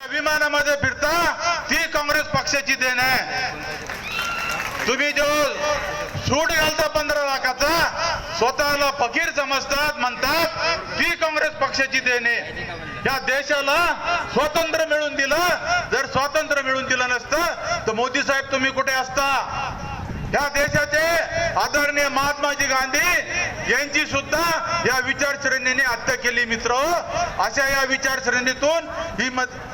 विमानामध्ये फिरता ती काँग्रेस पक्षाची देण आहे. तुम्ही जो सूट घालता पंधरा लाखाचा स्वतःला फकीर समजतात म्हणतात ती काँग्रेस पक्षाची देण. आहे या देशाला स्वातंत्र्य मिळून दिलं. जर स्वातंत्र्य मिळून दिलं नसतं तर मोदी साहेब तुम्ही कुठे असता? या देश आदरणीय महात्माजी गांधी यांची सुद्धा या विचारसरणीने हत्या केली मित्र. अशा या विचारसरणीतून ही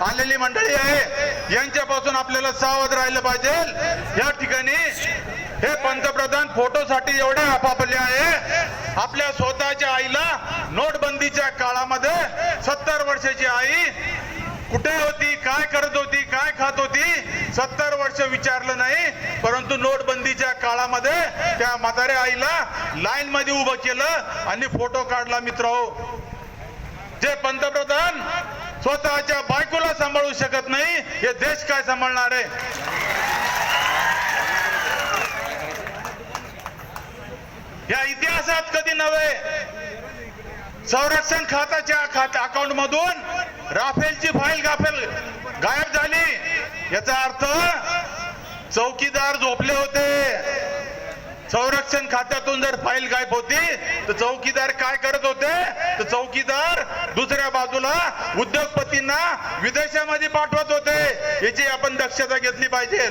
आलेली मंडळी आहे. यांच्यापासून आपल्याला सावध राहिलं पाहिजे. या ठिकाणी हे पंतप्रधान फोटोसाठी एवढे आपापले आहे. आपल्या स्वतःच्या आईला नोटबंदीच्या काळामध्ये सत्तर वर्षाची आई कुठे होती काय करत होती काय खात होती सत्तर वर्ष विचारलं नाही परंतु नोटबंदीच्या काळामध्ये त्या म्हाताऱ्या आईला लाईन मध्ये उभं केलं आणि फोटो काढला मित्र हो. जे पंतप्रधान स्वतःच्या बायकोला सांभाळू शकत नाही हे देश काय सांभाळणार आहे? या इतिहासात कधी नव्हे. संरक्षण खात्याच्या खात्या अकाउंट मधून राफेलची फाईल गाफेल गायब झाली. याचा अर्थ चौकीदार झोपले होते. संरक्षण खात्यातून जर फाईल गायब होती तर चौकीदार काय करत होते? तर चौकीदार दुसऱ्या बाजूला उद्योगपतींना विदेशामध्ये पाठवत होते. याची आपण दक्षता घेतली पाहिजे.